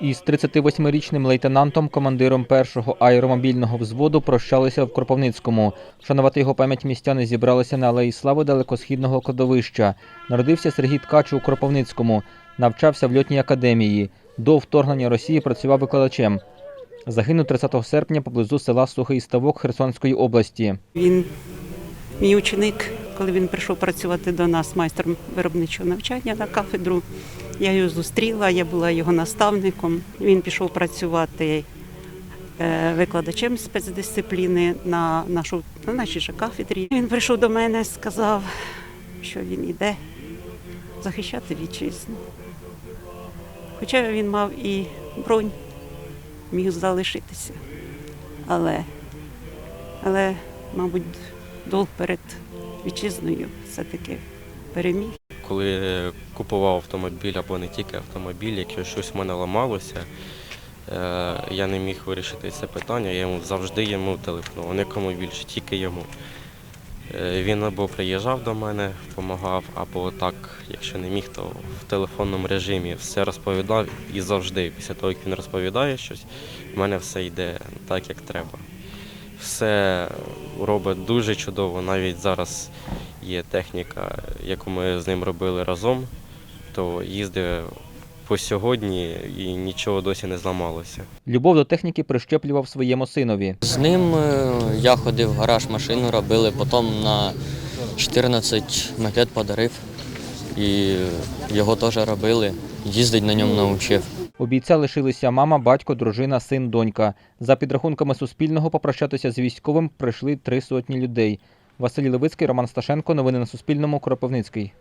Із 38-річним лейтенантом, командиром першого аеромобільного взводу, прощалися в Кропивницькому. Вшанувати його пам'ять містяни зібралися на Алеї Слави далекосхідного кладовища. Народився Сергій Ткач у Кропивницькому, навчався в льотній академії. До вторгнення Росії працював викладачем. Загинув 30 серпня поблизу села Сухий Ставок Херсонської області. Він мій ученик, коли він прийшов працювати до нас майстром виробничого навчання на кафедру. Я його зустріла, я була його наставником. Він пішов працювати е, викладачем спецдисципліни на, нашу, на нашій же кафедрі. Він прийшов до мене, сказав, що він іде захищати вітчизну. Хоча він мав і бронь, міг залишитися. Але але, мабуть, долг перед вітчизною все-таки переміг. Коли купував автомобіль або не тільки автомобіль, якщо щось в мене ламалося, е, я не міг вирішити це питання, я йому завжди йому телефонував, нікому більше, тільки йому. Е, Він або приїжджав до мене, допомагав, або так, якщо не міг, то в телефонному режимі все розповідав і завжди, після того, як він розповідає щось, в мене все йде так, як треба. Все робить дуже чудово. Навіть зараз є техніка, яку ми з ним робили разом, то їздив по сьогодні і нічого досі не зламалося. Любов до техніки прищеплював своєму синові. З ним е, я ходив в гараж, машину робили, потім на 14 макет подарив і його теж робили. Їздить на ньому навчив. У бійця лишилися мама, батько, дружина, син, донька. За підрахунками Суспільного, попрощатися з військовим прийшли три сотні людей. Василь Левицький, Роман Сташенко. Новини на Суспільному. Кропивницький.